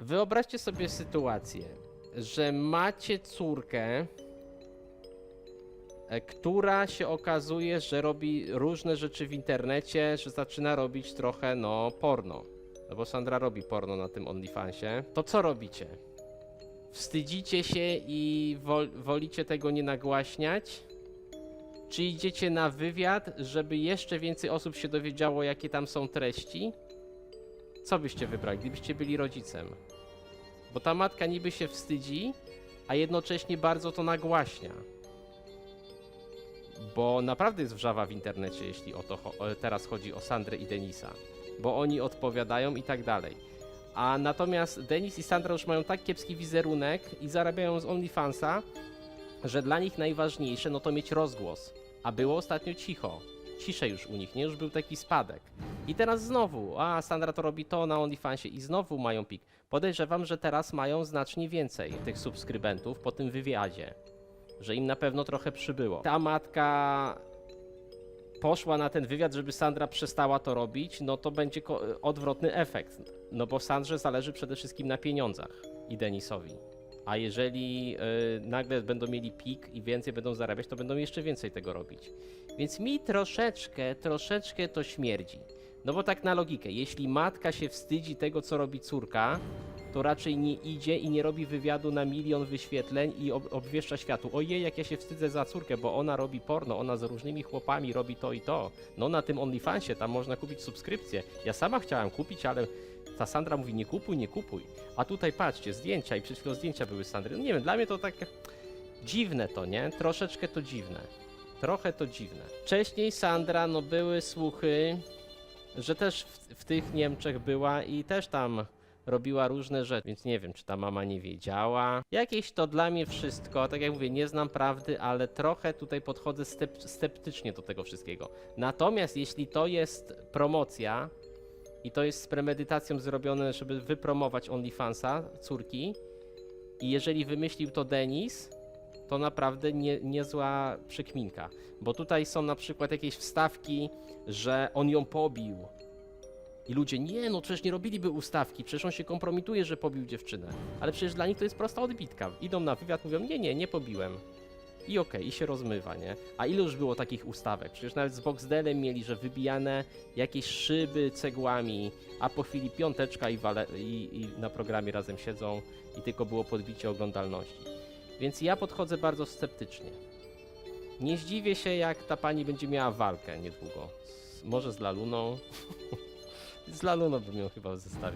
Wyobraźcie sobie sytuację, że macie córkę, e, która się okazuje, że robi różne rzeczy w internecie, że zaczyna robić trochę, no, porno. No bo Sandra robi porno na tym OnlyFansie. To co robicie? Wstydzicie się i wol, wolicie tego nie nagłaśniać? Czy idziecie na wywiad, żeby jeszcze więcej osób się dowiedziało, jakie tam są treści? Co byście wybrali, gdybyście byli rodzicem? Bo ta matka niby się wstydzi, a jednocześnie bardzo to nagłaśnia. Bo naprawdę jest wrzawa w internecie, jeśli o to cho- teraz chodzi o Sandrę i Denisa. Bo oni odpowiadają i tak dalej. A natomiast Denis i Sandra już mają tak kiepski wizerunek i zarabiają z OnlyFansa, że dla nich najważniejsze no to mieć rozgłos. A było ostatnio cicho. Ciszej już u nich, nie? Już był taki spadek. I teraz znowu, a Sandra to robi to na OnlyFansie i znowu mają pik. Podejrzewam, że teraz mają znacznie więcej tych subskrybentów po tym wywiadzie. Że im na pewno trochę przybyło. Ta matka poszła na ten wywiad, żeby Sandra przestała to robić, no to będzie odwrotny efekt. No bo Sandrze zależy przede wszystkim na pieniądzach i Denisowi. A jeżeli y, nagle będą mieli pik i więcej będą zarabiać, to będą jeszcze więcej tego robić. Więc mi troszeczkę, troszeczkę to śmierdzi. No bo tak na logikę, jeśli matka się wstydzi tego, co robi córka, to raczej nie idzie i nie robi wywiadu na milion wyświetleń i ob obwieszcza światu. Ojej, jak ja się wstydzę za córkę, bo ona robi porno, ona z różnymi chłopami robi to i to. No na tym OnlyFansie tam można kupić subskrypcję. Ja sama chciałam kupić, ale ta Sandra mówi nie kupuj, nie kupuj. A tutaj patrzcie, zdjęcia i przed chwilą zdjęcia były Sandry. No nie wiem, dla mnie to tak dziwne to, nie? Troszeczkę to dziwne. Trochę to dziwne. Wcześniej Sandra, no były słuchy, że też w, w tych Niemczech była i też tam robiła różne rzeczy, więc nie wiem, czy ta mama nie wiedziała. Jakieś to dla mnie wszystko, tak jak mówię, nie znam prawdy, ale trochę tutaj podchodzę sceptycznie do tego wszystkiego. Natomiast jeśli to jest promocja i to jest z premedytacją zrobione, żeby wypromować OnlyFansa, córki, i jeżeli wymyślił to Denis, to naprawdę nie, niezła przekminka. Bo tutaj są na przykład jakieś wstawki, że on ją pobił. I ludzie, nie no, przecież nie robiliby ustawki, przecież on się kompromituje, że pobił dziewczynę. Ale przecież dla nich to jest prosta odbitka. Idą na wywiad, mówią, nie, nie, nie pobiłem. I okej, i się rozmywa, nie? A ile już było takich ustawek? Przecież nawet z Boxdelem mieli, że wybijane jakieś szyby cegłami, a po chwili piąteczka i, wale, i, i na programie razem siedzą i tylko było podbicie oglądalności. Więc ja podchodzę bardzo sceptycznie. Nie zdziwię się, jak ta pani będzie miała walkę niedługo. Z, może z Laluną. z Laluną bym ją chyba zestawił.